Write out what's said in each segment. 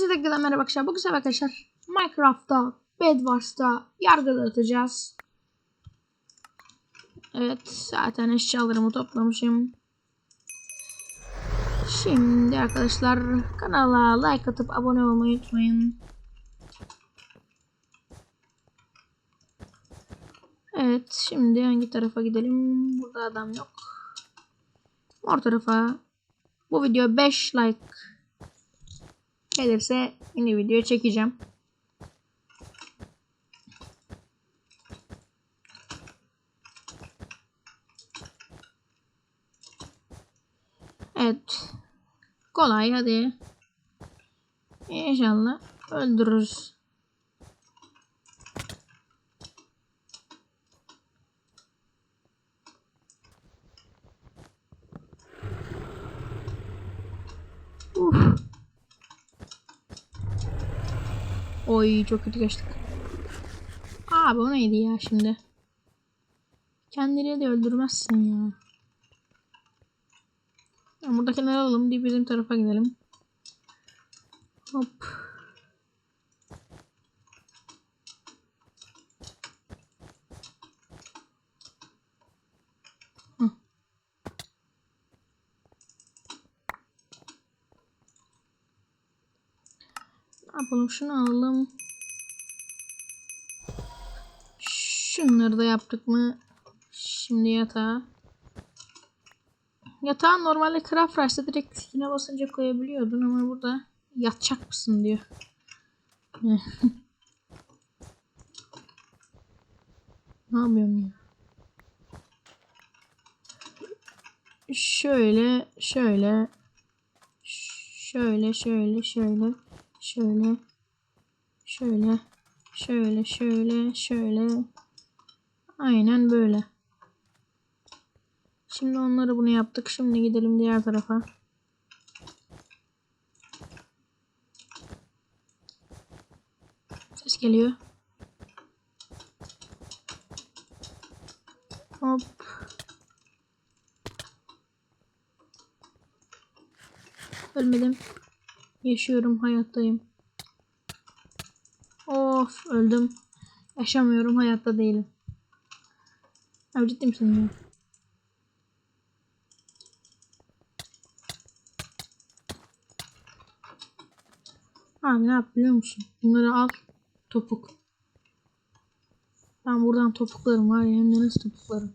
Hepinize tekrardan merhaba arkadaşlar. Bugün sefer arkadaşlar Minecraft'ta, Bedwars'ta yargı dağıtacağız. Evet zaten eşyalarımı toplamışım. Şimdi arkadaşlar kanala like atıp abone olmayı unutmayın. Evet şimdi hangi tarafa gidelim? Burada adam yok. Mor tarafa. Bu video 5 like gelirse yine video çekeceğim. Evet. Kolay hadi. İnşallah öldürürüz. Oy çok kötü geçtik. Abi o neydi ya şimdi? Kendini de öldürmezsin ya. ya buradakileri alalım diye bizim tarafa gidelim. Hop. Yapalım şunu alalım. Şunları da yaptık mı? Şimdi yatağa. Yatağı normalde Craft Rush'ta direkt üstüne basınca koyabiliyordun ama burada yatacak mısın diyor. ne yapıyorum ya? Şöyle, şöyle, şöyle, şöyle, şöyle, şöyle, şöyle, şöyle, şöyle, şöyle. Aynen böyle. Şimdi onları bunu yaptık. Şimdi gidelim diğer tarafa. Ses geliyor. Hop. Ölmedim. Yaşıyorum, hayattayım. Of, öldüm. Yaşamıyorum, hayatta değilim. Abi ciddi misin ya? Abi ne yap biliyor musun? Bunları al. Topuk. Ben buradan topuklarım var ya hem de nasıl topuklarım.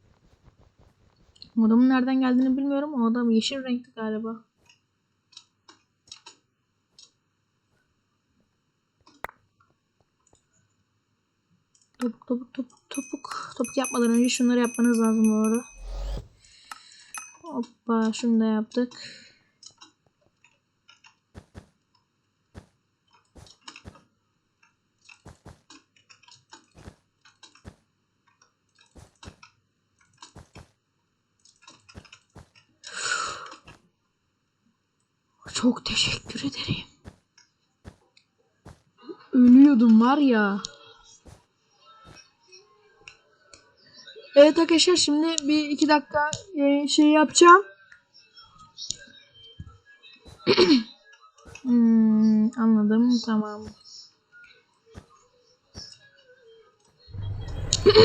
Adamın nereden geldiğini bilmiyorum. O adam yeşil renkli galiba. Topuk topuk topuk topuk. Topuk yapmadan önce şunları yapmanız lazım bu arada. Hoppa şunu da yaptık. Çok teşekkür ederim. Ölüyordum var ya. Evet arkadaşlar şimdi bir iki dakika e, şey yapacağım. hmm, anladım tamam.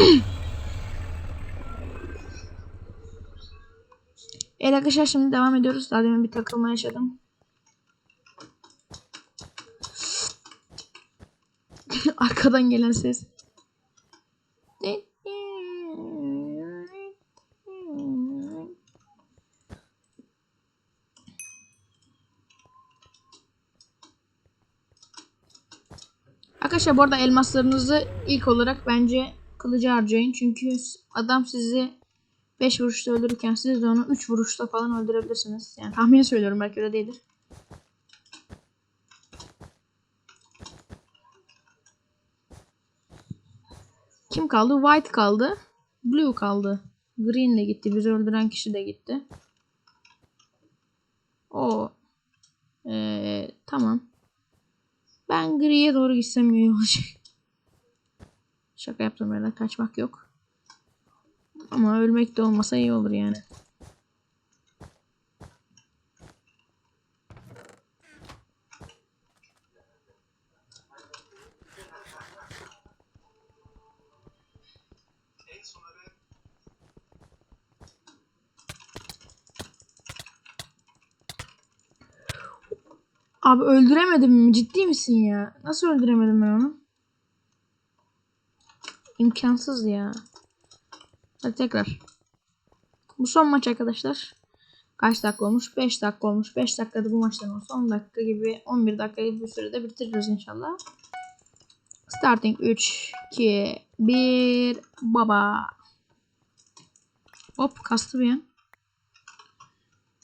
evet arkadaşlar şimdi devam ediyoruz. Daha demin bir takılma yaşadım. Arkadan gelen ses. Arkadaşlar bu arada elmaslarınızı ilk olarak bence kılıcı harcayın. Çünkü adam sizi 5 vuruşta öldürürken siz de onu 3 vuruşta falan öldürebilirsiniz. Yani tahmini söylüyorum belki öyle değildir. Kim kaldı? White kaldı. Blue kaldı. Green de gitti. Bizi öldüren kişi de gitti. O. Ee, tamam. Ben griye doğru gitsem iyi olacak. Şaka yaptım böyle kaçmak yok. Ama ölmek de olmasa iyi olur yani. Abi öldüremedim mi? Ciddi misin ya? Nasıl öldüremedim ben onu? İmkansız ya. Hadi tekrar. Bu son maç arkadaşlar. Kaç dakika olmuş? 5 dakika olmuş. 5 dakikada bu maçtan olsa 10 dakika gibi 11 dakika gibi bir sürede bitiririz inşallah. Starting 3 2 1 baba. Hop kastı bir an.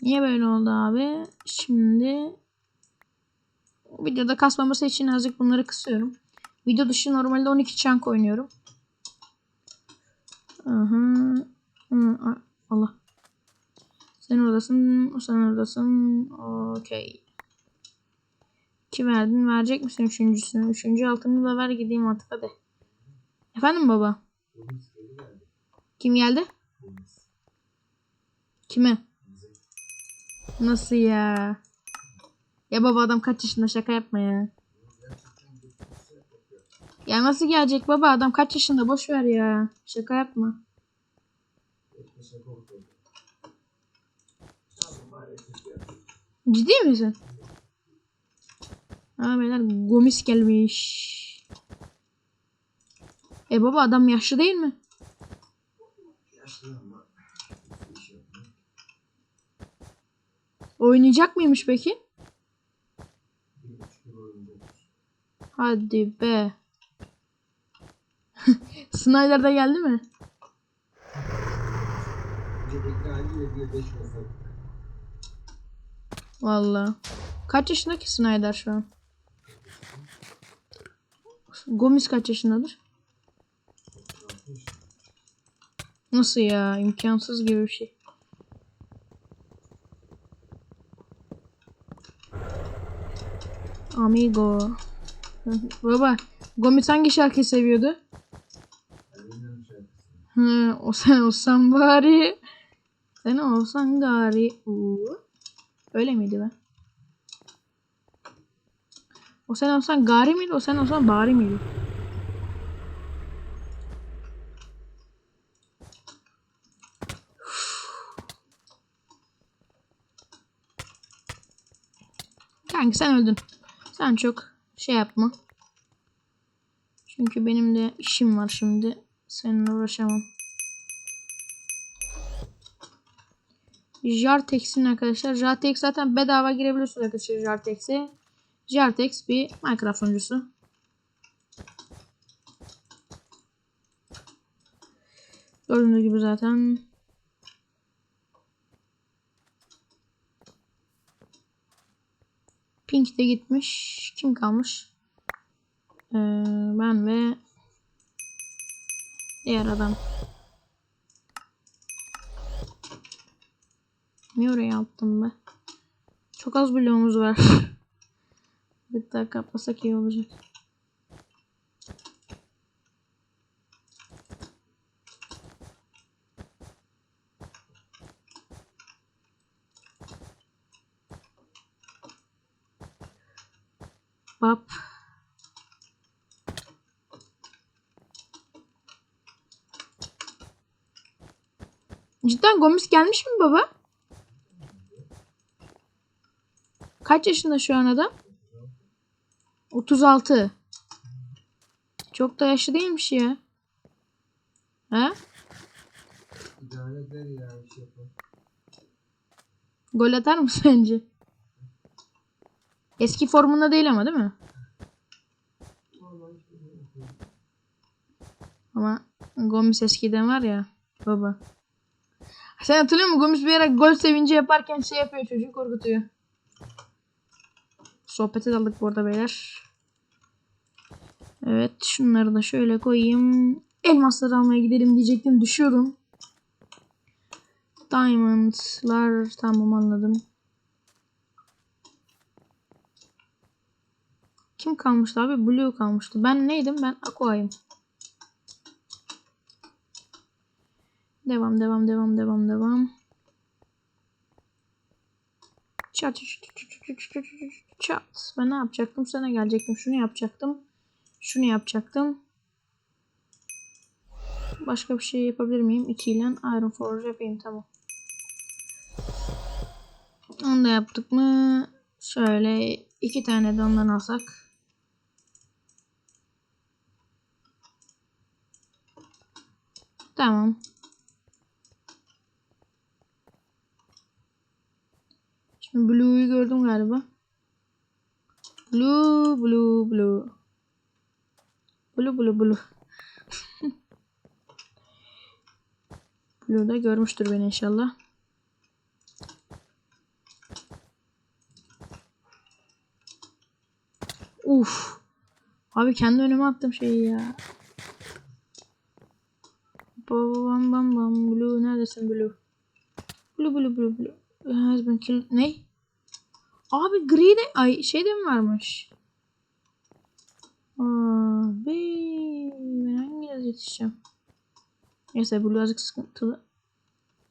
Niye böyle oldu abi? Şimdi videoda kasmaması için azıcık bunları kısıyorum. Video dışı normalde 12 chunk oynuyorum. Aha. A- Allah. Sen oradasın, sen oradasın. Okey. İki verdin. Verecek misin üçüncüsünü? Üçüncü altını da ver gideyim artık hadi. Efendim baba? Kim geldi? Kime? Nasıl ya? Ya baba adam kaç yaşında şaka yapma ya. Ya nasıl gelecek baba adam kaç yaşında boş ver ya. Şaka yapma. Ciddi misin? Ha beyler Gomis gelmiş. E baba adam yaşlı değil mi? Oynayacak mıymış peki? Hadi be. Snyder da geldi mi? Vallahi. Kaç yaşındaki Snyder şu an? Gomis kaç yaşındadır? Nasıl ya? İmkansız gibi bir şey. Amigo. Baba, Gomis hangi şarkıyı seviyordu? Hı, o sen olsan bari. Sen olsan gari. Uuu. Öyle miydi be? O sen olsan gari miydi? O sen olsan bari miydi? Kanka sen öldün. Sen çok şey yapma. Çünkü benim de işim var şimdi. Seninle uğraşamam. Jartex'in arkadaşlar. Jartex zaten bedava girebiliyorsunuz arkadaşlar Jartex'e. Jartex bir Minecraft oyuncusu. Gördüğünüz gibi zaten. Pink de gitmiş. Kim kalmış? Ee, ben ve diğer adam. Niye oraya attım be? Çok az bloğumuz var. Bir daha kapasak iyi olacak. Bap. Cidden Gomis gelmiş mi baba? Kaç yaşında şu an adam? 36. Çok da yaşlı değilmiş ya. Bir şey. Gol atar mı sence? Eski formunda değil ama değil mi? Ama Gomis eskiden var ya baba. Sen hatırlıyor musun? Gomis bir ara gol sevinci yaparken şey yapıyor çocuğu korkutuyor. Sohbete daldık bu arada beyler. Evet şunları da şöyle koyayım. Elmasları almaya gidelim diyecektim. Düşüyorum. Diamondlar tamam anladım. Kim kalmıştı abi? Blue kalmıştı. Ben neydim? Ben Aqua'yım. Devam devam devam devam devam. Çat çat. Ben ne yapacaktım? Sana gelecektim. Şunu yapacaktım. Şunu yapacaktım. Başka bir şey yapabilir miyim? 2 ile Iron Forge yapayım tamam. Onu da yaptık mı? Şöyle iki tane de ondan alsak. Tamam. Şimdi Blue'yu gördüm galiba. Blue, blue, blue. Blue, blue, blue. Blue da görmüştür beni inşallah. Uf. Abi kendi önüme attım şeyi ya. Blue neredesin Blue? Blue blue blue blue. Has been killed. Ne? Abi gri de ay şey de mi varmış? Abi ben hangi yetişeceğim? Neyse Blue azıcık sıkıntılı.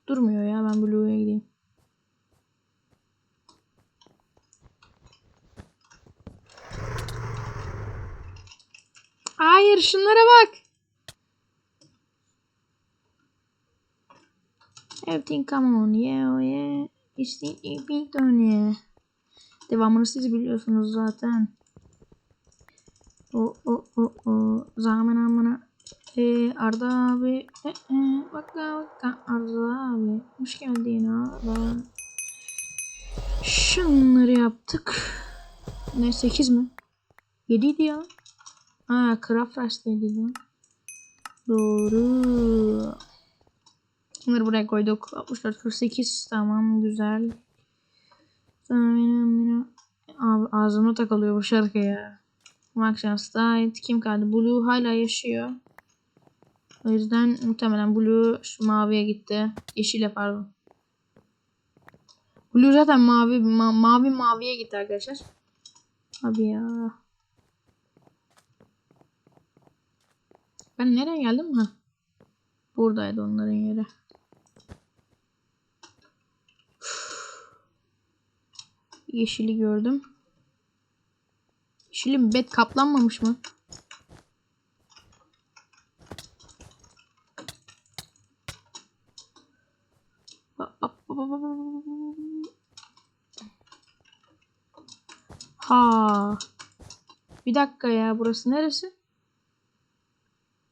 Durmuyor ya ben Blue'ya gideyim. Hayır şunlara bak. Everything come on yeah yeah. The epic yeah. Devamını siz biliyorsunuz zaten. O o o o zaman amına. Ee, Arda abi. Ee, e, bak bak Arda abi. Hoş geldin Arda. Şunları yaptık. Ne 8 mi? 7 idi ya. Ha Craft lan. Doğru. Bunları buraya koyduk. 64 48 tamam güzel. Abi ağzıma takılıyor bu şarkı ya. Maximum Style. Kim kaldı? Blue hala yaşıyor. O yüzden muhtemelen Blue şu maviye gitti. Yeşile pardon. Blue zaten mavi ma mavi maviye gitti arkadaşlar. Abi ya. Ben nereye geldim ha? Buradaydı onların yeri. Yeşili gördüm. Yeşilin bed kaplanmamış mı? Ha. Bir dakika ya burası neresi?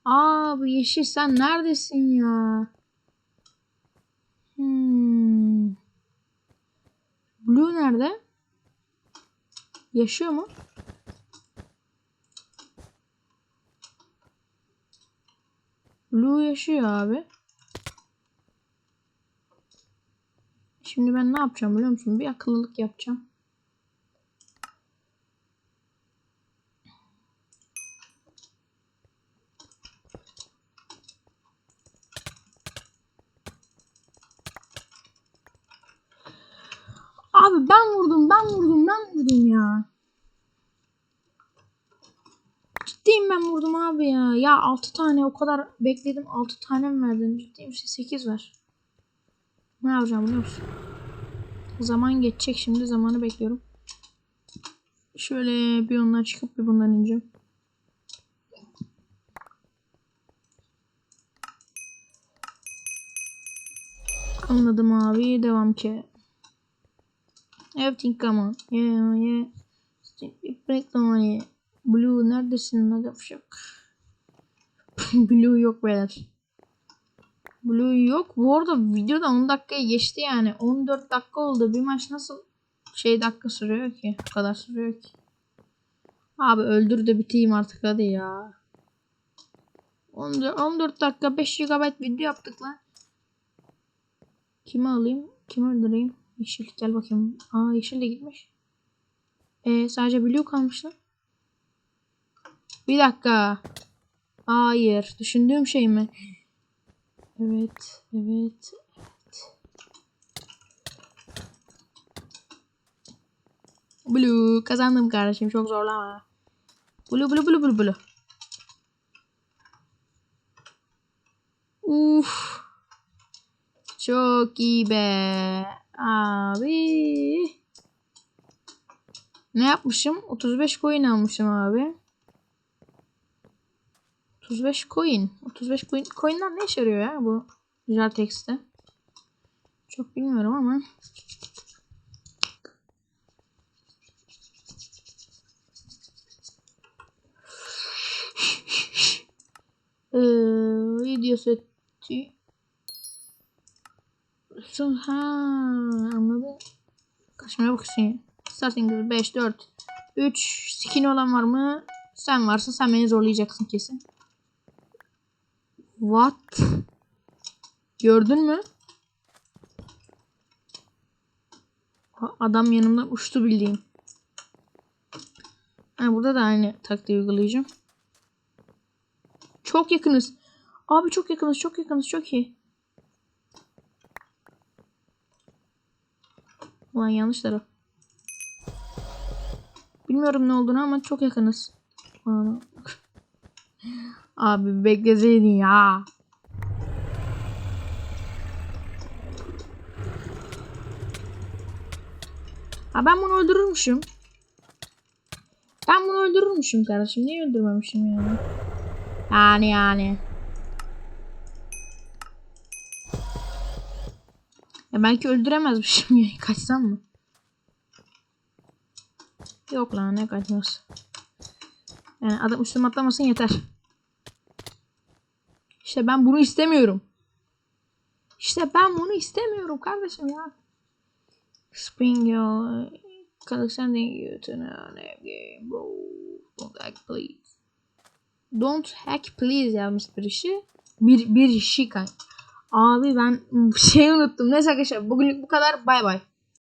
Aa bu yeşil sen neredesin ya? Hmm. Blue nerede? Yaşıyor mu? Blue yaşıyor abi. Şimdi ben ne yapacağım biliyor musun? Bir akıllılık yapacağım. Abi ben vurdum, ben vurdum, ben vurdum ya. Ciddiyim ben vurdum abi ya. Ya 6 tane o kadar bekledim. 6 tane mi verdin? Ciddi misin? 8 var. Ne yapacağım biliyor musun? Zaman geçecek şimdi. Zamanı bekliyorum. Şöyle bir ondan çıkıp bir bundan ineceğim. Anladım abi. Devam ki. Everything come on. Yeah yeah. Break the money. Blue neredesin Nagafşak? Blue yok beyler. Blue yok. Bu arada videoda 10 dakikaya geçti yani. 14 dakika oldu. Bir maç nasıl şey dakika sürüyor ki? Bu kadar sürüyor ki. Abi öldür de biteyim artık hadi ya. 14, 14 dakika 5 GB video yaptık lan. Kimi alayım? Kimi öldüreyim? Yeşil gel bakayım. Aa yeşil de gitmiş. Ee, sadece blue kalmış lan. Bir dakika. Hayır. Düşündüğüm şey mi? Evet. Evet. Evet. Blue. Kazandım kardeşim. Çok zorlama. Blue blue blue blue blue. Uf. Çok iyi be. Abi. Ne yapmışım? 35 coin almışım abi. 35 coin. 35 coin. Coin'ler ne işe yarıyor ya bu güzel tekste? Çok bilmiyorum ama. ee, video seti. Ha anladım. Kaçmaya bakıyorsun. Starting 5, 4, 3 skin olan var mı? Sen varsa sen beni zorlayacaksın kesin. What? Gördün mü? Adam yanımdan uçtu bildiğin. Ha, burada da aynı taktiği uygulayacağım. Çok yakınız. Abi çok yakınız, çok yakınız, çok iyi. Ulan yanlış taraf. Bilmiyorum ne olduğunu ama çok yakınız. Abi bekleseydin ya. Ha ben bunu öldürürmüşüm. Ben bunu öldürürmüşüm kardeşim. Niye öldürmemişim yani? Yani yani. Ya belki öldüremezmişim ya. Kaçsam mı? Yok lan ne kaçmaz. Yani adam üstüme atlamasın yeter. İşte ben bunu istemiyorum. İşte ben bunu istemiyorum kardeşim ya. Spring your sending you to bro. Don't hack please. Don't hack please yazmış birisi. Bir, bir kişi kanka. Abi ben bir şey unuttum. Neyse arkadaşlar bugünlük bu kadar. Bay bay.